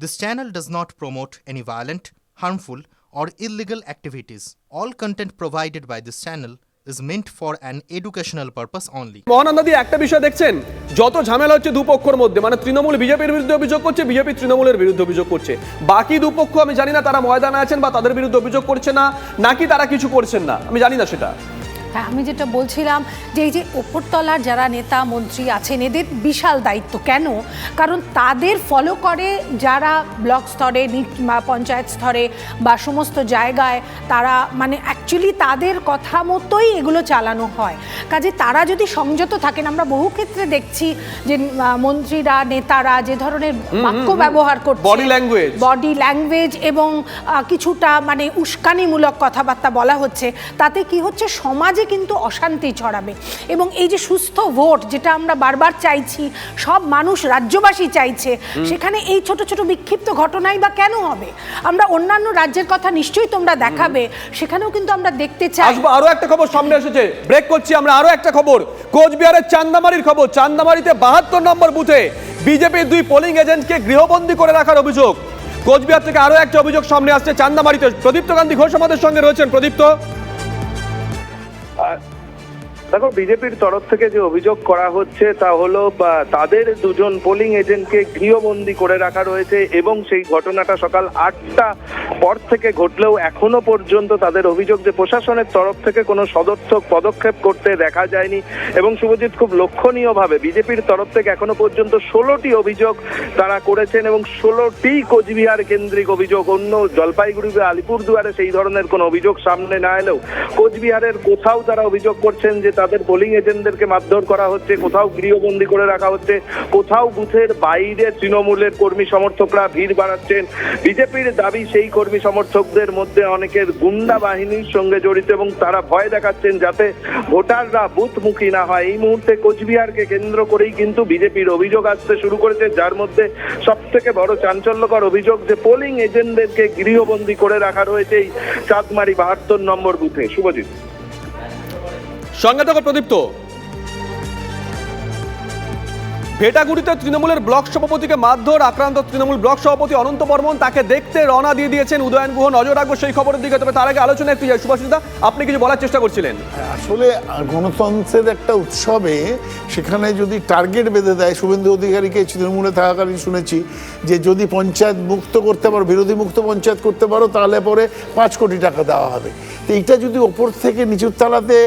This channel does not promote any violent, harmful, or illegal activities. All content provided by this channel is meant for an educational purpose only. মহানন্দাদি একটা বিষয় দেখছেন যত ঝামেলা হচ্ছে দুপক্ষর মধ্যে মানে তৃণমূল বিজেপির বিরুদ্ধে অভিযোগ করছে বিজেপি তৃণমূলের বিরুদ্ধে অভিযোগ করছে বাকি দুপক্ষ আমি জানি না তারা ময়দানে আছেন বা তাদের বিরুদ্ধে অভিযোগ করছে না নাকি তারা কিছু করছেন না আমি জানি না সেটা হ্যাঁ আমি যেটা বলছিলাম যে এই যে ওপরতলার যারা নেতা মন্ত্রী আছেন এদের বিশাল দায়িত্ব। কেন? কারণ তাদের ফলো করে যারা ব্লক স্তরে বা পঞ্চায়েত স্তরে বা সমস্ত জায়গায় তারা মানে অ্যাকচুয়ালি তাদের কথা মতোই এগুলো চালানো হয়। কাজে তারা যদি সংযত থাকেন আমরা বহু ক্ষেত্রে দেখছি যে মন্ত্রীরা নেতারা যে ধরনের বাক্য ব্যবহার করছে বডি ল্যাঙ্গুয়েজ বডি ল্যাঙ্গুয়েজ এবং কিছুটা মানে উস্কানিমূলক কথাবার্তা বলা হচ্ছে তাতে কি হচ্ছে? সমাজে কিন্তু অশান্তি ছড়াবে। এবং এই যে সুস্থ ভোট যেটা আমরা বারবার চাইছি সব মানুষ রাজ্যবাসী চাইছে সেখানে এই ছোট ছোট বিক্ষিপ্ত ঘটনাই বা কেন হবে? আমরা অন্যান্য রাজ্যের কথা নিশ্চয়ই তোমরা দেখাবে সেখানেও কিন্তু আমরা দেখতে চাই। আসব আরও একটা খবর সামনে এসেছে। ব্রেক করছি আমরা আরও একটা খবর। কোচবিহারের চান্দামারির খবর। চান্দামারিতে বাহাত্তর নম্বর বুথে বিজেপির দুই পোলিং এজেন্টকে গৃহবন্দী করে রাখার অভিযোগ। কোচবিহার থেকে আরও একটা অভিযোগ সামনে আসছে চান্দামারিতে। প্রদীপ্ত গান্ধী ঘোষ আমাদের সঙ্গে রয়েছেন। প্রদীপ্ত? আর দেখো, বিজেপির তরফ থেকে যে অভিযোগ করা হচ্ছে, তা হলো তাদের দুজন পোলিং এজেন্টকে গৃহবন্দী করে রাখা রয়েছে, এবং সেই ঘটনাটা সকাল আটটা পর থেকে ঘটলেও এখনও পর্যন্ত তাদের অভিযোগ যে প্রশাসনের তরফ থেকে কোনো সদর্থক পদক্ষেপ করতে দেখা যায়নি। এবং শুভজিৎ, খুব লক্ষণীয়ভাবে বিজেপির তরফ থেকে এখনও পর্যন্ত ষোলোটি অভিযোগ তারা করেছেন, এবং ষোলোটি কোচবিহার কেন্দ্রিক অভিযোগ। অন্য জলপাইগুড়ি বা আলিপুরদুয়ারে সেই ধরনের কোনো অভিযোগ সামনে না এলেও কোচবিহারের কোথাও তারা অভিযোগ করছেন যে তাদের পোলিং এজেন্টদেরকে মারধর করা হচ্ছে, কোথাও গৃহবন্দী করে রাখা হচ্ছে, কোথাও বুথের বাইরে তৃণমূলের কর্মী সমর্থকরা ভিড় বাড়াচ্ছেন। বিজেপির দাবি সেই কর্মী সমর্থকদের মধ্যে অনেকের গুন্ডা বাহিনীর সঙ্গে জড়িত এবং তারা ভয় দেখাচ্ছেন যাতে ভোটাররা বুথমুখী না হয়। এই মুহূর্তে কোচবিহারকে কেন্দ্র করেই কিন্তু বিজেপির অভিযোগ আসতে শুরু করেছে, যার মধ্যে সব থেকে বড় চাঞ্চল্যকর অভিযোগ যে পোলিং এজেন্টদেরকে গৃহবন্দী করে রাখা রয়েছে এই চাঁদমারি বাহাত্তর নম্বর বুথে। শুভজিৎ। সঙ্গে থাকো প্রদীপ্ত। ভেটাগুড়িতে তৃণমূলের ব্লক সভাপতিকে মারধর, আক্রান্ত তৃণমূল ব্লক সভাপতি অনন্ত বর্মন তাকে দেখতে রওনা দিয়ে দিয়েছেন উদয়ন গুহ। নজর রাখব সেই খবরের দিকে, তবে তার আগে আলোচনা একটু সুভাষিতা, আপনি কিছু বলার চেষ্টা করছিলেন। আসলে গণতন্ত্রের একটা উৎসবে সেখানে যদি টার্গেট বেঁধে দেয়, শুভেন্দু অধিকারীকে তৃণমূলে থাকাকালীন শুনেছি যে যদি পঞ্চায়েত মুক্ত করতে পারো, বিরোধী মুক্ত পঞ্চায়েত করতে পারো, তাহলে পরে পাঁচ কোটি টাকা দেওয়া হবে। তো এইটা যদি ওপর থেকে নিচুর তালাতে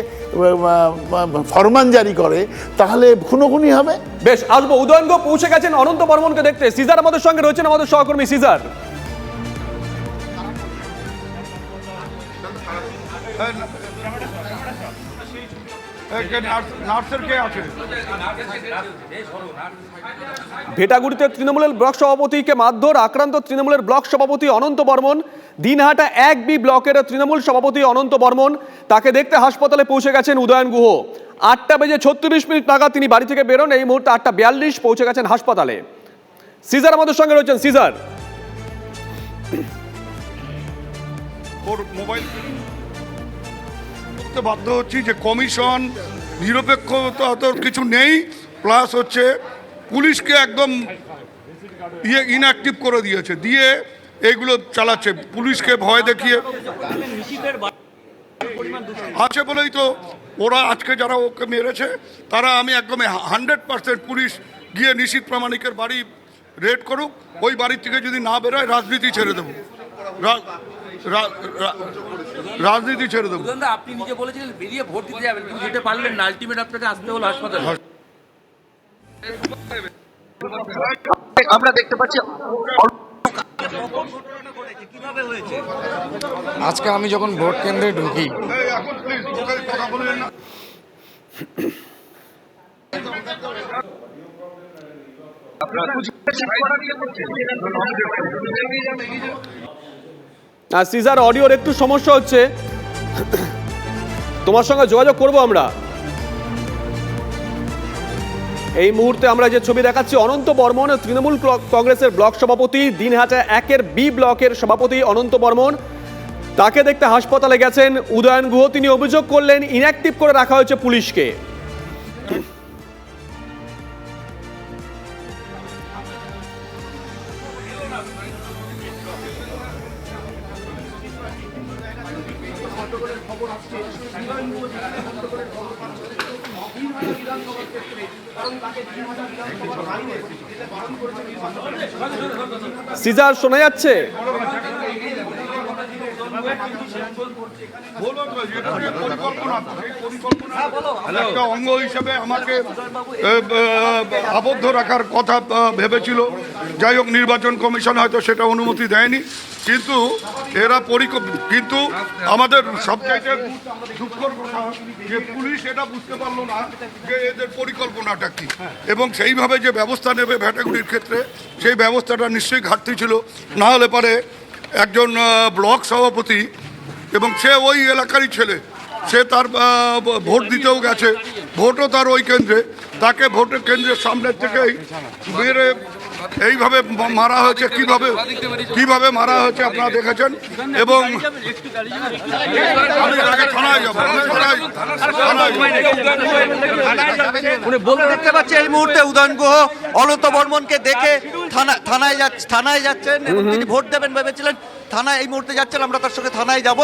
ফরমান জারি করে, তাহলে খুনোখুনি হবে? বেশ আসব উদয়ন গুহ পৌঁছে গেছেন অনন্ত বর্মনকে দেখতে। সিজার আমাদের সঙ্গে রয়েছেন আমাদের সহকর্মী সিজার। ভেটাগুড়িতে তৃণমূলের ব্লক সভাপতিকে মারধর, আক্রান্ত তৃণমূলের ব্লক সভাপতি অনন্ত বর্মন, দিনহাটা এক বি ব্লকের তৃণমূল সভাপতি অনন্ত বর্মন, তাকে দেখতে হাসপাতালে পৌঁছে গেছেন উদয়ন গুহ। আটটা বেজে ছত্রিশ মিনিট নাগাদ তিনি বাড়ি থেকে বেরোন। এই মুহূর্তে আটটা বিয়াল্লিশ পৌঁছে গেছেন হাসপাতালে। সিজার আমাদের সঙ্গে রয়েছেন, সিজার। ওর বাধ্য হচ্ছি যে কমিশন নিরপেক্ষতা তো কিছু নেই, প্লাস হচ্ছে পুলিশকে একদম ইয়ে ইনঅ্যাক্টিভ করে দিয়েছে। দিয়ে এইগুলো চালাচ্ছে, পুলিশকে ভয় দেখিয়ে আছে বলেই তো ওরা আজকে যারা ওকে মেরেছে তারা আমি একদম হান্ড্রেড পার্সেন্ট পুলিশ গিয়ে নিশীত প্রামাণিকের বাড়ি রেড করুক ওই বাড়ির থেকে যদি না বেরোয় রাজনীতি ছেড়ে দেবো। রাজনীতি ছেড়ে দেবো। আপনি নিজে বলেছিলেন বেরিয়ে ভোট দিতে যাবেন কিন্তু যেতে পারলেন না। আলটিমেট আপনাকে আসতে হলো হাসপাতালে। আমরা দেখতে পাচ্ছি আজকে আমি যখন ভোট কেন্দ্রে ঢুকি কথা বলবেন না। আর সিজার অডিওর একটু সমস্যা হচ্ছে। তোমার সঙ্গে যোগাযোগ করব আমরা। এই মুহূর্তে আমরা যে ছবি দেখাচ্ছি অনন্ত বর্মন তৃণমূল কংগ্রেসের ব্লক সভাপতি দিনহাটা একের বি ব্লকের সভাপতি অনন্ত বর্মন। তাকে দেখতে হাসপাতালে গেছেন উদয়ন গুহ। তিনি অভিযোগ করলেন ইনঅ্যাক্টিভ করে রাখা হয়েছে পুলিশকে। সিজার শোনা যাচ্ছে? একটা অঙ্গ হিসেবে আমাকে আবদ্ধ রাখার কথা ভেবেছিল। যাই হোক, নির্বাচন কমিশন হয়তো সেটা অনুমতি দেয়নি। কিন্তু এরা পরিকল্প কিন্তু আমাদের সবচাইতে দুঃখর কথা, যে পুলিশ এটা বুঝতে পারল না যে এদের পরিকল্পনাটা কি। এবং সেইভাবে যে ব্যবস্থা নেবে ভ্যাটাগুড়ির ক্ষেত্রে, সেই ব্যবস্থাটা নিশ্চয়ই ঘাটতি ছিল। না হলে পারে একজন ব্লক সভাপতি এবং সে ওই এলাকারই ছেলে। সে তার ভোট দিতেও গেছে। ভোটও তার ওই কেন্দ্রে। তাকে ভোটের কেন্দ্রের সামনের থেকেই মেরে এইভাবে মারা হয়েছে কীভাবে কীভাবে মারা হয়েছে আপনারা দেখেছেন? এবং আমি আগে থানায় যাব থানায় থানায় উনি বলতে দেখতে পাচ্ছি এই মুহূর্তে উদয়ন গুহ অলত বর্মনকে দেখে থানা থানায় যাচ্ছেন থানায় যাচ্ছেন তিনি ভোট দেবেন ভেবেছিলেন। থানায় এই মুহূর্তে যাচ্ছেন আমরা তার সঙ্গে থানায় যাব।